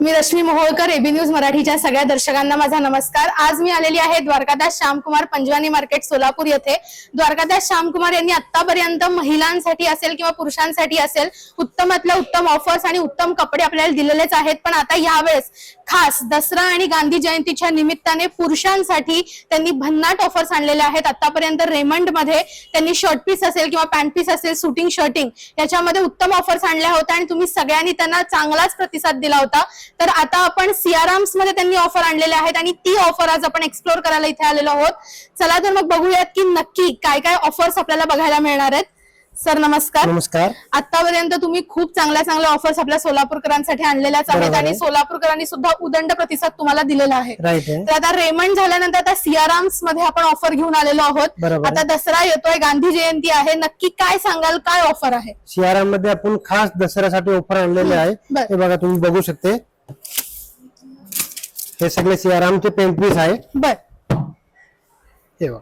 मी Rashmi Moholkar AB news मराठीच्या सगळ्या दर्शकांना माझा नमस्कार. आज मी आलेली आहे द्वारकादास श्यामकुमार पंजवानी मार्केट सोलापूर येथे. द्वारकादास श्यामकुमार यांनी आतापर्यंत महिलांसाठी असेल किंवा पुरुषांसाठी असेल उत्तमातल्या उत्तम ऑफर्स आणि उत्तम कपडे आपल्याला दिलेलेच आहेत. पण आता यावेळेस खास दसरा आणि गांधी जयंतीच्या निमित्ताने पुरुषांसाठी त्यांनी भन्नाट ऑफर्स आणलेल्या आहेत. आतापर्यंत रेमंडमध्ये त्यांनी शर्ट पीस असेल किंवा पॅन्ट पीस असेल शूटिंग शर्टिंग याच्यामध्ये उत्तम ऑफर्स आणल्या होत्या आणि तुम्ही सगळ्यांनी त्यांना चांगलाच प्रतिसाद दिला होता. तर आता आपण सियाराम्समध्ये त्यांनी ऑफर आणलेल्या आहेत आणि ती ऑफर आज आपण एक्सप्लोर करायला इथे आलेलो आहोत. चला तर मग बघूयात की नक्की काय काय ऑफर्स आपल्याला बघायला मिळणार आहेत. सर नमस्कार. नमस्कार. आतापर्यंत तुम्ही खूप चांगल्या चांगल्या ऑफर्स आपल्या सोलापूरकरांसाठी आणलेल्याच आहेत बरोबर आणि. सोलापूरकरांनी सुद्धा उदंड प्रतिसाद तुम्हाला दिलेला आहे. राईट आहे. तर आता रेमंड झाल्यानंतर आता सियाराम्समध्ये आपण ऑफर घेऊन आलेलो आहोत. बरोबर. आता दसरा येतोय गांधी जयंती आहे. नक्की काय सांगाल काय ऑफर आहे? सियाराममध्ये आपण खास दसऱ्यासाठी ऑफर आणलेले आहे. बर. हे बघा तुम्ही बघू शकते. हे सगळे सियारामचे पेंट पीस आहे बर हे बघा.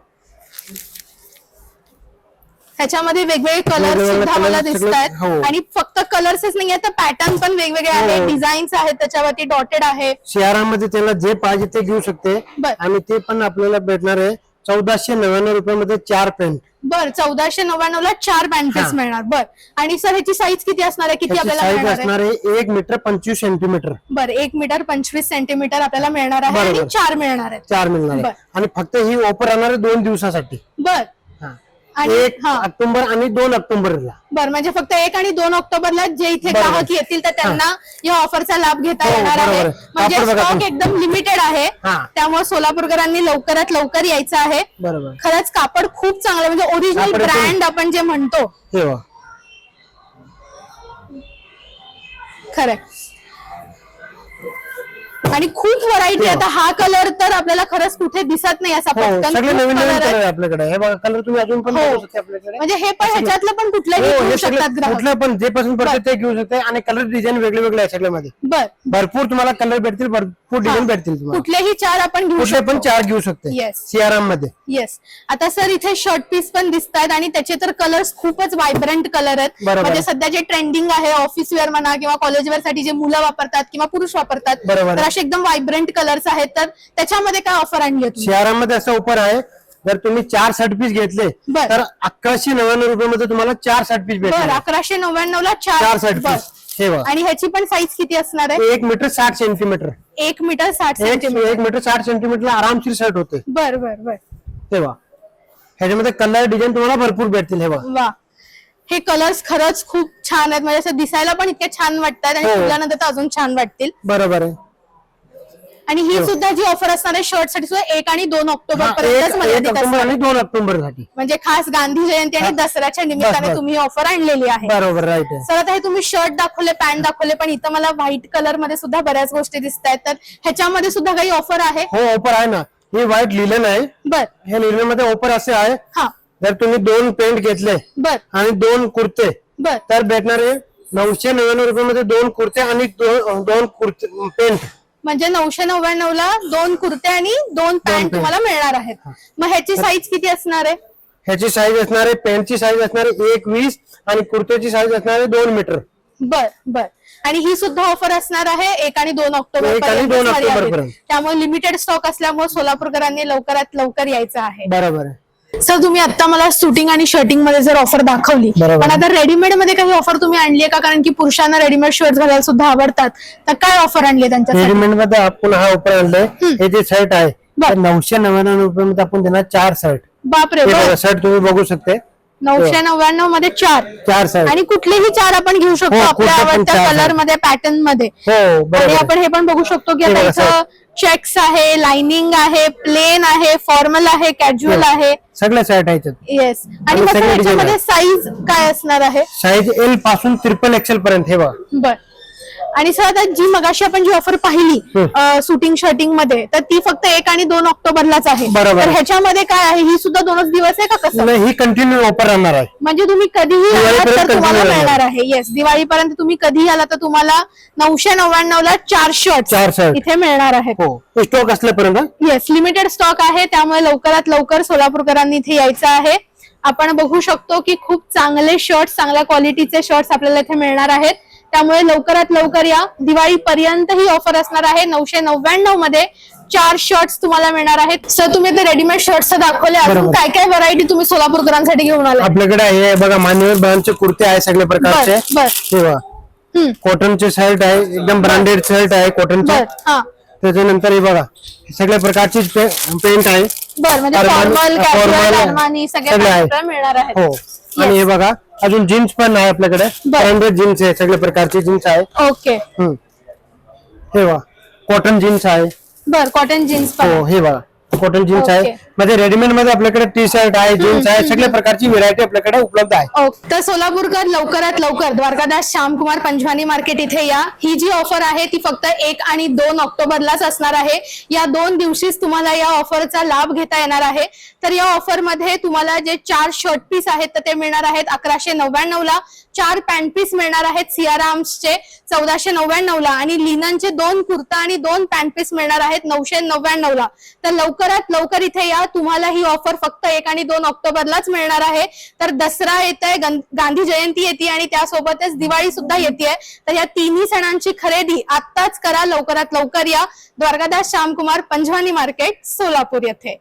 ह्याच्यामध्ये वेगवेगळे कलर वेगवेगळे सुद्धा colours मला सगळे- दिसत आहेत हो. आणि फक्त कलर्सच नाही तर पॅटर्न पण वेगवेगळे आहेत हो. डिझाईन्स आहेत त्याच्यावरती डॉटेड आहे सियाराममध्ये त्याला जे पाहिजे ते घेऊ शकते बर. आणि ते पण आपल्याला भेटणार आहे चौदाशे नव्याण्णव रुपयामध्ये चार पेंट बर चौदाशे नव्याण्णव ला चार पॅन्ट पीस हा. मिळणार. बर. आणि सर ह्याची साईज किती असणार आहे? किती त्याची आपल्याला साईज मिळणार आहे? असणार आहे एक मीटर पंचवीस सेंटीमीटर बर एक मीटर पंचवीस सेंटीमीटर आपल्याला मिळणार आहे आणि बरोबर. चार मिळणार आहेत. चार मिळणार बर. आहे आणि फक्त ही ऑफर राहणार आहे दोन दिवसासाठी. बर. एक ऑक्टोबर आणि दोन ऑक्टोबरला बर म्हणजे फक्त एक आणि दोन ऑक्टोबरला जे इथे बरोबर. ग्राहक येतील तर त्यांना या ऑफरचा लाभ घेता हो, येणार आहे बरोबर. म्हणजे बघा स्टॉक तुम्ही. एकदम लिमिटेड आहे हा. त्यामुळे सोलापूरकरांनी लवकरात लवकर यायचं आहे बरोबर खरंच कापड खूप चांगलं आहे. म्हणजे ओरिजिनल कापड एकदम- ब्रँड आपण जे म्हणतो हे बघा. खरंय आणि खूप व्हरायटी आता हा कलर तर आपल्याला खरंच कुठे दिसत नाही असा हो पटकन सगळे खूप नवीन color नवीन आहेत. कलर आहे आपल्याकडे. हे बघा कलर तुम्ही अजून पण हो. बघू शकता आपल्याकडे. म्हणजे हे पण ह्याच्यातलं पण कुठलंही हो घेऊ हे शकतात सगळे ग्राहक. कुठलं पण जे पसंत पडते ते घेऊ शकते. आणि कलर डिझाईन वेगळे वेगळे आहे सगळ्यामध्ये. बर. भरपूर तुम्हाला कलर भेटतील भरपूर डिझाईन भेटतील तुम्हाला. कुठलेही चार आपण घेऊ कुठले पण शकतो. चार घेऊ शकते. Yes. सियाराममध्ये. येस आता सर इथे शर्ट पीस पण दिसत आहेत आणि त्याचे तर कलर्स खूपच व्हायब्रंट कलर आहेत. बरोबर. म्हणजे सध्या जे ट्रेंडिंग आहे ऑफिस वेअर म्हणा किंवा कॉलेज वेअरसाठी जे मुलं वापरतात किंवा पुरुष वापरतात बरोबर. तर असे एकदम व्हायब्रंट कलर्स आहेत तर त्याच्यामध्ये काय ऑफर आणली आहे तुम्ही? सियाराममध्ये असं ऑफर आहे जर तुम्ही चार शर्ट पीस घेतले बर. तर अकराशे नव्याण्णव रुपये मध्ये तुम्हाला चार शर्ट पीस बर भेटणार अकराशे नव्याण्णव ला चार चार शर्ट बर. पीस हे बघा. आणि ह्याची पण साईज किती असणार आहे? एक मीटर साठ सेंटीमीटर एक मीटर साठ एक सेंटीमीटर एक मीटर साठ सेंटीमीटरला आरामशीर शर्ट होते. बर बर बर. ह्याच्यामध्ये कलर डिझाईन तुम्हाला भरपूर भेटतील हे बघा. वा. हे कलर्स खरंच खूप छान आहेत. म्हणजे असं दिसायला पण इतके छान वाटतात आणि हो. फुल्यानंतर तर अजून छान वाटतील. बरोबर आहे. आणि ही सुद्धा जी ऑफर असणार आहे शर्टसाठी सुद्धा एक आणि दोन ऑक्टोबर हा, पर्यंतच मर्यादित आणि. दोन ऑक्टोबरसाठी म्हणजे खास गांधी जयंती आणि दसऱ्याच्या निमित्ताने बस. तुम्ही ऑफर आणलेली आहे. बरोबर राईट आहे सर आता हे तुम्ही शर्ट दाखवले पॅन्ट दाखवले पण इथं मला व्हाईट कलरमध्ये सुद्धा बऱ्याच गोष्टी दिसत आहेत. तर ह्याच्यामध्ये सुद्धा काही ऑफर आहे? हो ऑफर आहे ना. हे व्हाईट लिलन आहे. बर. ह्या मध्ये ऑफर असे आहे. हा. जर तुम्ही दोन पेंट घेतले बर. आणि दोन कुर्ते बर. तर भेटणार आहे नऊशे नव्याण्णव रुपये मध्ये दोन कुर्ते आणि दोन कुर्ते पेंट म्हणजे नऊशे नव्याण्णव ला दोन कुर्ते आणि दोन पॅन्ट. तुम्हाला मिळणार आहेत. मग ह्याची साईज किती असणार आहे? ह्याची साईज असणार आहे पेंटची साईज असणार आहे एक वीस आणि कुर्त्याची साईज असणार आहे दोन मीटर बर बर. आणि ही सुद्धा ऑफर असणार आहे एक आणि दोन ऑक्टोबर पर्यंत. त्यामुळे लिमिटेड स्टॉक असल्यामुळे सोलापूरकरांनी लवकरात लवकर यायचं आहे. बरोबर आहे. सर तुम्ही आता मला शूटिंग आणि शर्टिंगमध्ये जर ऑफर दाखवली. पण आता रेडीमेडमध्ये काही ऑफर तुम्ही आणली आहे का? कारण की पुरुषांना रेडीमेड शर्ट घालायला सुद्धा आवडतात. तर काय ऑफर आणली आहे त्यांच्यासाठी? रेडीमेडमध्ये आपण हा ऑफर आणलाय. हे जे शर्ट आहे नऊशे नव्याण्णव रुपये मध्ये आपण देणार चार शर्ट बापरे शर्ट तुम्ही बघू शकते. नऊशे नव्याण्णवमध्ये चार. चार शर्ट आणि कुठलेही चार आपण घेऊ शकतो हो, आपल्या आवडत्या कलर. मध्ये पॅटर्नमध्ये. हो आणि आपण हे पण बघू शकतो की आता इथं चेक्स आहे लाइनिंग आहे प्लेन आहे फॉर्मल आहे कॅज्युअल हो. आहे. सगळे शर्ट आहेत येस आणि आणि मग सगळे design याच्यामध्ये साईज काय असणार आहे? साईज एलपासून ट्रिपल एक्सेल पर्यंत हे बघा. बर. आणि सर आता जी मगाशी आपण जी ऑफर पाहिली शूटिंग शर्टिंगमध्ये तर ती फक्त एक आणि दोन ऑक्टोबरलाच आहे. बरोबर. तर ह्याच्यामध्ये काय आहे? ही सुद्धा दोनच दिवस आहे का कसं? ही कंटिन्यू ऑफर राहणार आहे. म्हणजे तुम्ही कधीही आलात तर तुम्हाला मिळणार आहे. येस दिवाळीपर्यंत तुम्ही कधीही आला तर तुम्हाला नऊशे नव्याण्णव ला चार शर्ट चार शर्ट इथे मिळणार आहेत. हो. स्टॉक असल्यापर्यंत? येस लिमिटेड स्टॉक आहे. त्यामुळे लवकरात लवकर सोलापूरकरांनी इथे यायचं आहे. आपण बघू शकतो की खूप चांगले शर्ट्स चांगल्या क्वालिटीचे शर्ट्स आपल्याला इथे मिळणार आहेत. त्यामुळे लवकरात लवकर या दिवाळीपर्यंत ही ऑफर असणार आहे. नऊशे नव्याण्णवमध्ये चार शर्ट्स तुम्हाला मिळणार आहेत. सर तुम्ही ते रेडीमेड शर्ट्स दाखवले. अजून. काय काय व्हरायटी तुम्ही सोलापूरकरांसाठी घेऊन आले आपल्याकडे हे बघा मान्यवर ब्रँडचे कुर्ते आहे सगळ्या प्रकारचे. हे कॉटनचे शर्ट आहे एकदम ब्रँडेड शर्ट आहे कॉटनचे हा. त्याच्यानंतर हे बघा सगळ्या प्रकारची पेंट आहे. म्हणजे फॉर्मल अरमानी सगळे आहे. मिळणार आहेत. हो. आणि हे बघा अजून जीन्स पण आहे आपल्याकडे. बर. ब्रँडेड जीन्स आहे सगळ्या प्रकारची जीन्स आहे. ओके. हे बघा कॉटन जीन्स आहे. बर कॉटन जीन्स हो हे बघा कॉटन जीन्स आहे. म्हणजे रेडीमेडमध्ये आपल्याकडे टी शर्ट आहे जीन्स आहे सगळ्या प्रकारची व्हेरायटी आपल्याकडे उपलब्ध आहे. तर सोलापूरकर लवकरात लवकर द्वारकादास श्यामकुमार पंचवानी मार्केट इथे या. ही जी ऑफर आहे ती फक्त एक आणि दोन ऑक्टोबरलाच असणार आहे. या दोन दिवशीच तुम्हाला या ऑफरचा लाभ घेता येणार आहे. तर या ऑफरमध्ये तुम्हाला जे चार शर्ट पीस आहेत तर ते मिळणार आहेत अकराशे नव्याण्णव ला. चार पॅन्ट पीस मिळणार आहेत सियाराम्सचे चौदाशे नव्याण्णव ला. आणि लिननचे दोन कुर्ता आणि दोन पॅन्ट पीस मिळणार आहेत नऊशे नव्याण्णव ला. तर लवकरात लवकर इथे या. तुम्हाला ही ऑफर फक्त एक आणि दोन ऑक्टोबरलाच मिळणार आहे. तर दसरा येत आहे गांधी जयंती येते आणि त्यासोबतच दिवाळी सुद्धा येते तर या तिन्ही सणांची खरेदी आत्ताच करा लवकरात लवकर या. द्वारकादास श्यामकुमार पंजवानी मार्केट सोलापूर येथे.